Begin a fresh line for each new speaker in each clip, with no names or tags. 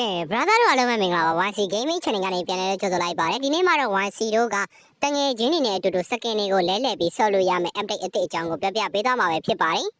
ကဲ brother တို့အားလုံးပဲမင်္ဂလာပါ 1C gaming channel ကနေပြန်လည်ကြိုဆိုလိုက်ပါတယ်ဒီနေ့မှာတော့ 1C တို့ကတငယ်ချင်းတွေနဲ့အတူတူစကင်တွေကိုလဲလှယ်ပြီးဆော့လို့ရမယ် update အသစ်အကြောင်းကိုပြောပြပေးသွားမှာပဲဖြစ်ပါတယ်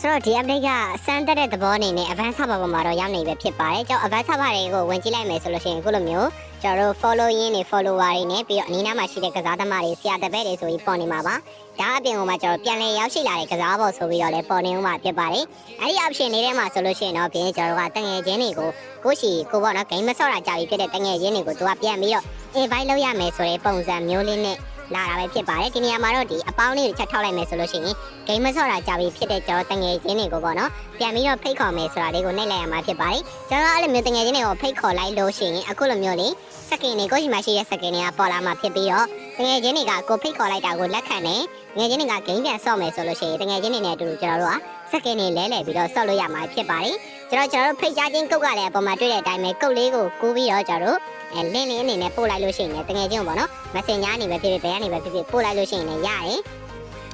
ဆိုတော့ဒီ update ကစမ်းတက်တဲ့သဘောအနေနဲ့ advanced server ပေါ်မှာတော့ရောက်နေပြီဖြစ်ပါတယ်။ကျွန်တော် advanced server တွေကိုဝင်ကြည့်လိုက်မယ်ဆိုလို့ရှိရင်အခုလိုမျိုးကျွန်တော်တို့ follow ရင်းတွေ follower တွေနဲ့ပြီးတော့အနီးနားမှာရှိတဲ့ကစားသမားတွေဆရာတပည့်တွေဆိုပြီးပေါ်နေမှာပါ။ဒါအပြင်ကမှကျွန်တော်ပြန်လည်ရောက်ရှိလာတဲ့ကစားပေါ်ဆိုပြီးတော့လည်းပေါ်နေဦးမှာဖြစ်ပါတယ်။အဲဒီ option လေးထဲမှာဆိုလို့ရှိရင်တော့ပြင်ကျွန်တော်တို့ကတငယ်ချင်းတွေကိုကိုရှိကိုပေါ့နော် game မဆော့တာကြာပြီဖြစ်တဲ့တငယ်ချင်းတွေကိုသူကပြန်ပြီးတော့ invite လုပ်ရမယ်ဆိုတဲ့ပုံစံမျိုးလေးနဲ့ လာတာပဲဖြစ်ပါတယ်ဒီနေရာမှာတော့ဒီအပေါင်းလေးတွေချက်ထောက်လိုက်မယ်ဆိုလို့ရှိရင်ဂိမ်းမဆော့တာကြာပြီဖြစ်တဲ့ကျွန်တော်တငယ်ချင်းတွေကိုပေါ့နော်ပြန်ပြီးတော့ဖိတ်ခေါ်မယ်ဆိုတာလေးကိုနှိပ်လိုက်ရမှာဖြစ်ပါတယ်ကျွန်တော်အဲ့လိုမျိုးတငယ်ချင်းတွေကိုဖိတ်ခေါ်လိုက်လို့ရှိရင်အခုလိုမျိုးလေးစကင်တွေကိုရှိမှရှိတဲ့စကင်တွေကပေါ်လာမှာဖြစ်ပြီးတော့တငယ်ချင်းတွေကကိုဖိတ်ခေါ်လိုက်တာကိုလက်ခံတယ်ငယ်ချင်းတွေကဂိမ်းပြန်ဆော့မယ်ဆိုလို့ရှိရင်တငယ်ချင်းတွေနဲ့အတူတူကျွန်တော်တို့က စကင်တွေလဲလှယ်ပြီးတော့ဆော့လို့ရမှာဖြစ်ပါတယ်ကျွန်တော်ကျွန်တော်တို့ဖိတ်ကြားချင်းကုတ်ကလည်းအပေါ်မှာတွေ့တဲ့အတိုင်းပဲကုတ်လေးကိုကူးပြီးတော့ကျွန်တော်တို့အဲလင်းလေးအနေနဲ့ပို့လိုက်လို့ရှိရင်တငယ်ချင်းကိုပေါ့နော် messenger အနေပဲဖြစ်ဖြစ်ဘယ်ကနေပဲဖြစ်ဖြစ်ပို့လိုက်လို့ရှိရင်လည်းရတယ်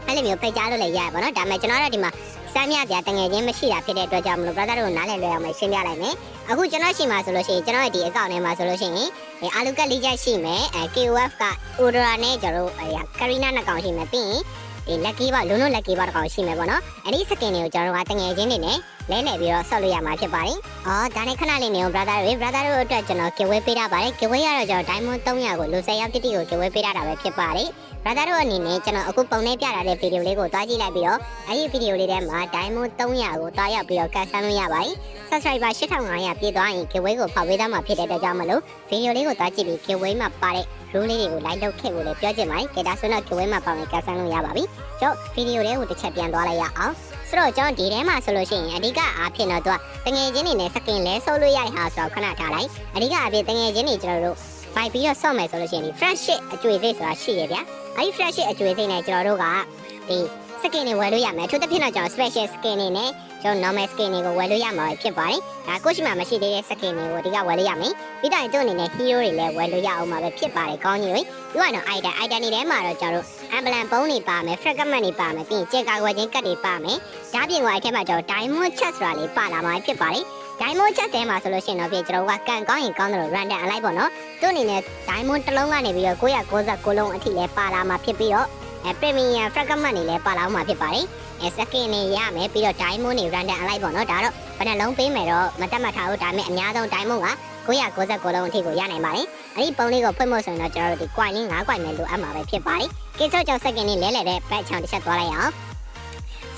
အဲ့လိုမျိုးဖိတ်ကြားလို့လည်းရရပါတော့ဒါပေမဲ့ကျွန်တော်တို့ဒီမှာစမ်းမြပြတငယ်ချင်းမရှိတာဖြစ်တဲ့အတွက်ကြောင့်မလို့ brother တို့နားလည်လွယ်အောင်ရှင်းပြလိုက်မယ်အခုကျွန်တော်ရှိမှာဆိုလို့ရှိရင်ကျွန်တော်ရဲ့ဒီ account ထဲမှာဆိုလို့ရှိရင်အာလူကတ်လေးချက်ရှိမယ်အဲ KOF က Udra နဲ့ကျွန်တော်တို့အဲ Karina နှစ်ကောင်ရှိမယ်ပြီးရင် ဒီ lucky ပါလုံးလုံး lucky ပါတစ်ကောင်ရှိမယ်ပေါ့နော်အဲ့ဒီ skin တွေကိုကျွန်တော်တို့ကတငယ်ချင်းတွေနဲ့လဲလှယ်ပြီးတော့ဆော့လို့ရမှာဖြစ်ပါတယ်။အော်ဒါနဲ့ခဏလေးနေအောင် brother တွေ brother တို့အတွက်ကျွန်တော် giveaway ပေးထားပါတယ်။ giveaway ရတော့ကျွန်တော် diamond 300ကိုလူ10ယောက်တိတိကို giveaway ပေးထားတာပဲဖြစ်ပါတယ်။ brother တို့အနေနဲ့ကျွန်တော်အခုပုံနဲ့ပြထားတဲ့ဗီဒီယိုလေးကိုတွားကြည့်လိုက်ပြီးတော့အဲဒီဗီဒီယိုလေးထဲမှာ diamond 300ကိုတွားရောက်ပြီးတော့ကန်ဆယ်လို့ရပါတယ်။ subscriber 8500ပြည့်သွားရင် giveaway ကိုဖောက်ပေးသားမှာဖြစ်တဲ့အတွက်ကြောင့်မလို့ဗီဒီယိုလေးကိုတွားကြည့်ပြီး giveaway မှာပါတဲ့ rule လေးတွေကို like လုပ်ခဲ့ဖို့လည်းပြောချင်ပါတယ်။ဒါဆိုတော့ giveaway မှာပါဝင်ကန်ဆယ်လို့ရပါပြီ။ကျွန်တော်ဗီဒီယိုလေးကိုတစ်ချက်ပြန်သွားလိုက်ရအောင်။ဆိုတော့ကျွန်တော်ဒီထဲမှာဆိုလို့ရှိရင်အဓိကအားဖြင့်တော့သူကတငယ်ချင်းတွေနဲ့စကင်လဲဆိုလို့ရတဲ့ဟာဆိုတော့ခဏထားလိုက်အဓိကအပြင်တငယ်ချင်းတွေကျွန်တော်တို့ fight ပြီးတော့ဆော့မယ်ဆိုလို့ရှိရင်ဒီ friendship အကျွေးစိတ်ဆိုတာရှိရဗျာအဲဒီ friendship အကျွေးစိတ်နဲ့ကျွန်တော်တို့ကဒီ စကင်တွေဝယ်လို့ရမယ်အထူးသဖြင့်တော့ကျွန်တော် special skin တွေနဲ့ကျွန်တော် normal skin တွေကိုဝယ်လို့ရမှာဖြစ်ပါတယ်ဒါကိုရှိမှမရှိသေးတဲ့ skin တွေကိုဒီကဝယ်လို့ရမယ်ပြီးတော့သူ့အနေနဲ့ hero တွေလည်းဝယ်လို့ရအောင်မှာပဲဖြစ်ပါတယ်ကောင်းကြီးတွေပြီးတော့ item item တွေထဲမှာတော့ကျွန်တော်တို့ ambulance ပုံးတွေပါမယ် fragment တွေပါမယ်ပြီးရင်ကျေကာကွယ်ခြင်းကတ်တွေပါမယ်ဒါပြင်ကွာအဲ့ထဲမှာကျွန်တော် diamond chest ဆိုတာလေးပါလာမှာဖြစ်ပါတယ် diamond chest ထဲမှာဆိုလို့ရှိရင်တော့ပြင်ကျွန်တော်ကကန်ကောင်းရင်ကောင်းတယ်လို့ random အလိုက်ပေါ့နော်သူ့အနေနဲ့ diamond တစ်လုံးကနေပြီးတော့999လုံးအထိလဲပါလာမှာဖြစ်ပြီးတော့ အဲ premium fragment တွေလည်းပါလာမှာဖြစ်ပါတယ်အဲ second နေရမယ်ပြီးတော့ diamond တွေ random အလိုက်ပေါ့နော်ဒါတော့ဘယ်နှလုံးပေးမယ်တော့မတက်မှတ်ထားဘူးဒါပေမဲ့အများဆုံး diamond က999လုံးအထိကိုရနိုင်ပါတယ်အဲ့ဒီပုံလေးကိုဖွင့်ဖို့ဆိုရင်တော့ကျွန်တော်တို့ဒီ coin လေး9 coin နဲ့လိုအပ်မှာပဲဖြစ်ပါတယ်ကိစ္စကြောင့် second နေလဲလဲတဲ့ batch ချောင်းတစ်ချက်သွားလိုက်အောင်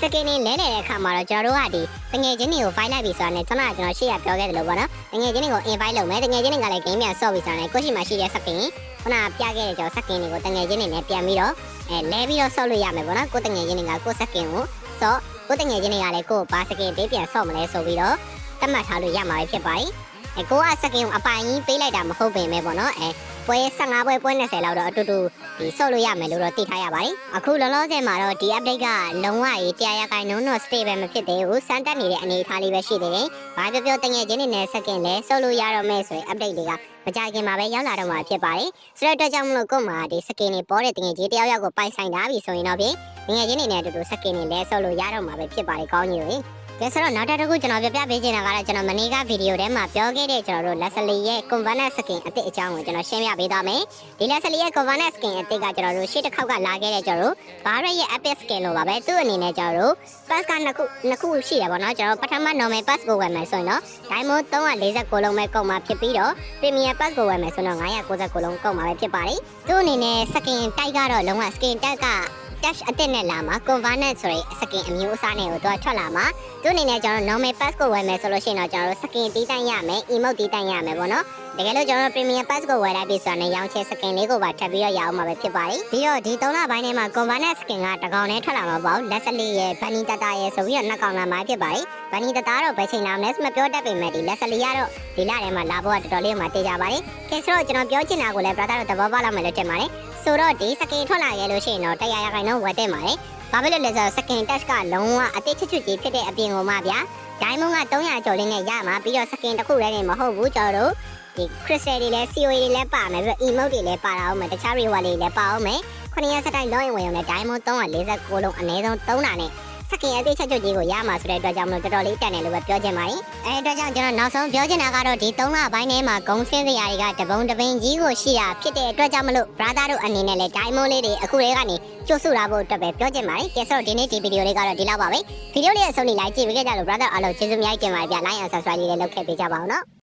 စကင်နေလဲနေတဲ့အခါမှာတော့ကျွန်တော်တို့ကဒီတငယ်ချင်းတွေကို fight လိုက်ပြီဆိုတာနဲ့ကျွန်တော်ကကျွန်တော်ရှေ့ရပြောခဲ့တယ်လို့ပေါ့နော်တငယ်ချင်းတွေကို invite လုပ်မယ်တငယ်ချင်းတွေကလည်း game ပြန်ဆော့ပြီဆိုတာနဲ့ကိုရှိမှရှိတဲ့စကင်ခုနပြခဲ့တဲ့ကျွန်တော်စကင်တွေကိုတငယ်ချင်းတွေနဲ့ပြန်ပြီးတော့အဲလဲပြီးတော့ဆော့လို့ရမယ်ပေါ့နော်ကိုတငယ်ချင်းတွေကကိုစကင်ကိုဆော့ကိုတငယ်ချင်းတွေကလည်းကိုဘာစကင်ပေးပြန်ဆော့မလဲဆိုပြီးတော့တတ်မှတ်ထားလို့ရမှာပဲဖြစ်ပါတယ်အဲကိုကစကင်ကိုအပိုင်ကြီးပေးလိုက်တာမဟုတ်ပင်ပဲပေါ့နော်အဲ ပွဲ15ပွဲပွဲ20လောက်တော့အတူတူဒီဆော့လို့ရမယ်လို့တော့သိထားရပါတယ်အခုလောလောဆယ်မှာတော့ဒီ update ကလုံးဝရေးတရားရခိုင်နှုန်းတော့ stable မဖြစ်သေးဘူးစမ်းတက်နေတဲ့အနေအထားလေးပဲရှိသေးတယ်ဘာပြောပြောတငယ်ချင်းတွေနဲ့စကင်လဲဆော့လို့ရတော့မယ်ဆိုရင် update တွေကမကြခင်မှာပဲရောက်လာတော့မှာဖြစ်ပါတယ်ဆိုတော့အတွက်ကြောင့်မလို့ကို့မှာဒီစကင်တွေပေါ်တဲ့တငယ်ချင်းတယောက်ယောက်ကိုပိုင်ဆိုင်တာပြီဆိုရင်တော့ဖြင့်တငယ်ချင်းတွေနဲ့အတူတူစကင်တွေလဲဆော့လို့ရတော့မှာပဲဖြစ်ပါတယ်ကောင်းကြီးတွေ ကဲဆိုတော့နောက်တစ်ခုကျွန်တော်ပြပြပေးချင်တာကတော့ကျွန်တော်မနေ့ကဗီဒီယိုထဲမှာပြောခဲ့တဲ့ကျွန်တော်တို့ Leslie ရဲ့ Convernet Skin အသစ်အကြောင်းကိုကျွန်တော်ရှင်းပြပေးသွားမယ်။ဒီ Leslie ရဲ့ Convernet Skin အသစ်ကကျွန်တော်တို့ရှေ့တစ်ခေါက်ကလာခဲ့တဲ့ကျွန်တော်တို့ Barret ရဲ့ Epic Skin လို့ပါပဲ။သူ့အနေနဲ့ကျွန်တော်တို့ Pass ကနှစ်ခုနှစ်ခုရှိရပါတော့။ကျွန်တော်ပထမ Normal Pass ကိုဝယ်မယ်ဆိုရင်တော့ Diamond 349လုံးပဲကုန်မှာဖြစ်ပြီးတော့ Premium Pass ကိုဝယ်မယ်ဆိုတော့999လုံးကုန်မှာပဲဖြစ်ပါတယ်။သူ့အနေနဲ့ Skin တိုက်ကတော့လုံးဝ Skin တိုက် က dash အတက်နဲ့လာမှာ convernet ဆိုတဲ့စကင်အမျိုးအစားနဲ့ကိုတော့ထွက်လာမှာသူအနေနဲ့ကျွန်တော် normal pass ကိုဝယ်မယ်ဆိုလို့ရှိရင်တော့ကျွန်တော်တို့စကင်တီးတန့်ရမယ် emote တီးတန့်ရမယ်ပေါ့နော်တကယ်လို့ကျွန်တော်တို့ premium pass ကိုဝယ်လိုက်ပြီဆိုတော့လည်းရောင်းချဲစကင်လေးကိုပါထပ်ပြီးတော့ရအောင်မှာပဲဖြစ်ပါတယ်ပြီးတော့ဒီ3လပိုင်းထဲမှာ convernet skin ကတကောင်နဲ့ထွက်လာမှာပေါ့လက်စလေးရဲ့ bunny tata ရဲ့ဆိုပြီးတော့နှစ်ကောင်လာမှာဖြစ်ပါတယ် bunny tata တော့ဘယ်ချိန်လာမလဲမပြောတတ်ပေမဲ့ဒီလက်စလေးကတော့ဒီလထဲမှာလာဖို့ကတော်တော်လေးမှတေးကြပါတယ်ကဲဆိုတော့ကျွန်တော်ပြောချင်တာကိုလည်း brother တို့သဘောပေါက်လာမယ်လို့ထင်ပါတယ်ဆိုတော့ဒီစကင်ထွက်လာခဲ့လို့ရှိရင်တော့တရားရခိုင်တော့ဝယ်တက်ပါတယ်ဘာဖြစ်လို့လဲဆိုတော့ second touch ကလုံးဝအတိတ်ချွတ်ချွတ်ကြီးဖြစ်တဲ့အပြင်ကိုမှဗျာ diamond က300ကျော်လေးနဲ့ရမှာပြီးတော့ second တစ်ခုတည်းနေမဟုတ်ဘူးကျွန်တော်တို့ ဒီ crystal တွေလည်း COA တွေလည်းပါမယ်ပြီးတော့ emote တွေလည်းပါတာအောင်မယ်တခြား reward တွေလည်းပါအောင်မယ်ခொနည်းစတိုင်းလုံးရင်ဝင်အောင်နဲ့ diamond 349လုံးအနည်းဆုံး3တာနဲ့စကင်အသေးချက်ချုပ်ကြီးကိုရမှာဆိုတဲ့အတွက်ကြောင့်မလို့တော်တော်လေးတန်တယ်လို့ပဲပြောချင်ပါတယ်။အဲအတွက်ကြောင့်ကျွန်တော်နောက်ဆုံးပြောချင်တာကတော့ဒီ3လပိုင်းထဲမှာဂုံဆင်းစရာတွေကတပုံတပင်ကြီးကိုရှိတာဖြစ်တဲ့အတွက်ကြောင့်မလို့ brother တို့အနေနဲ့လည်း diamond လေးတွေအခုလေးကနေကျိုးစုတာဖို့အတွက်ပဲပြောချင်ပါတယ်။ကဲဆိုတော့ဒီနေ့ဒီဗီဒီယိုလေးကတော့ဒီလောက်ပါပဲ။ဗီဒီယိုလေးအဆုံးလေးလိုက်ကြည့်ပေးကြလို့ brother အားလုံးကျေးဇူးအများကြီးတင်ပါတယ်ဗျ။ like and subscribe လေးလည်းလုပ်ခဲ့ပေးကြပါဦးနော်။